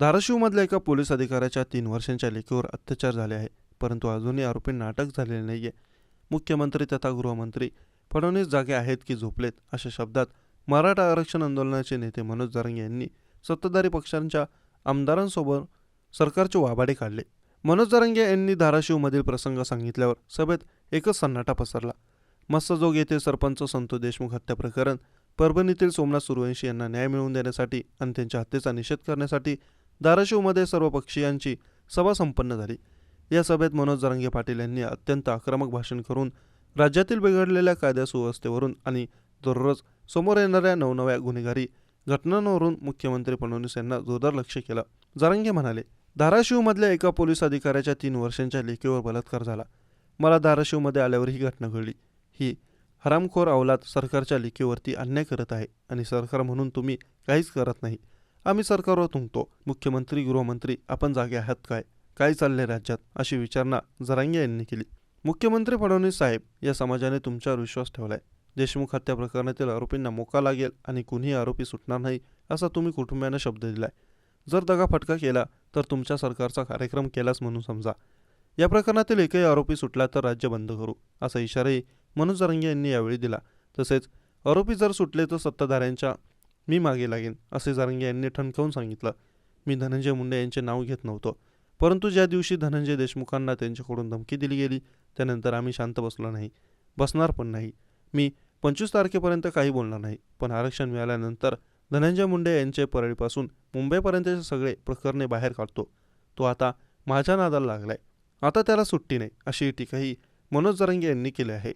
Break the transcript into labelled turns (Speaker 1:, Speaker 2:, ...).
Speaker 1: धाराशिवमधल्या एका पोलीस अधिकाऱ्याच्या तीन वर्षांच्या लेखीवर अत्याचार झाले आहे परंतु अजूनही आरोपींना अटक झालेली नाही आहे मुख्यमंत्री तथा गृहमंत्री फडणवीस जागे आहेत की झोपलेत अशा शब्दात मराठा आरक्षण आंदोलनाचे नेते मनोज जारंगे यांनी सत्ताधारी पक्षांच्या आमदारांसोबत सरकारचे वाबाडे काढले. मनोज जारंगे यांनी धाराशिवमधील प्रसंग सांगितल्यावर सभेत एकच सन्नाटा पसरला. मत्स्यजोग येथे सरपंच संतोष देशमुख हत्या प्रकरण परभणीतील सोमनाथ सुरवंशी यांना न्याय मिळवून देण्यासाठी आणि त्यांच्या हत्येचा निषेध करण्यासाठी धाराशिवमध्ये सर्व पक्षीयांची सभा संपन्न झाली. या सभेत मनोज जरांगे पाटील यांनी अत्यंत आक्रमक भाषण करून राज्यातील बिघडलेल्या कायदा सुव्यवस्थेवरून आणि दररोज समोर येणाऱ्या नवनव्या गुन्हेगारी घटनांवरून मुख्यमंत्री फडणवीस यांना जोरदार लक्ष केलं. जारंगे म्हणाले धाराशिवमधल्या एका पोलीस अधिकाऱ्याच्या तीन वर्षांच्या लेखीवर बलात्कार झाला. मला धाराशिवमध्ये आल्यावर ही घटना घडली. ही हरामखोर अवलाद सरकारच्या लेखीवरती अन्याय करत आहे आणि सरकार म्हणून तुम्ही काहीच करत नाही. आम्ही सरकारवर तुंगतो. मुख्यमंत्री गृहमंत्री आपण जागे आहात काय? काय चालले राज्यात? अशी विचारणा जरांगे यांनी केली. मुख्यमंत्री फडणवीस साहेब या समाजाने तुमच्यावर विश्वास ठेवलाय. देशमुख हत्या प्रकरणातील आरोपींना मोका लागेल आणि कुणीही आरोपी सुटणार नाही असा तुम्ही कुटुंबियांना शब्द दिलाय. जर दगा फटका केला तर तुमच्या सरकारचा कार्यक्रम केलाच म्हणून समजा. या प्रकरणातील एकही आरोपी सुटला तर राज्य बंद करू असा इशाराही मनोज जरंगे यांनी यावेळी दिला. तसेच आरोपी जर सुटले तर सत्ताधाऱ्यांच्या मी मागे लागेन असे जारंगे यांनी ठणकावून सांगितलं. मी धनंजय मुंडे यांचे नाव घेत नव्हतो. परंतु ज्या दिवशी धनंजय देशमुखांना त्यांच्याकडून धमकी दिली गेली त्यानंतर आम्ही शांत बसलो नाही. बसणार पण नाही. मी पंचवीस तारखेपर्यंत काही बोलणार नाही पण आरक्षण मिळाल्यानंतर धनंजय मुंडे यांचे परळीपासून मुंबईपर्यंतचे सगळे प्रकरणे बाहेर काढतो. तो आता माझ्या नादाला लागलाय. आता त्याला सुट्टी नाही अशी टीकाही मनोज जरंगे यांनी केली आहे.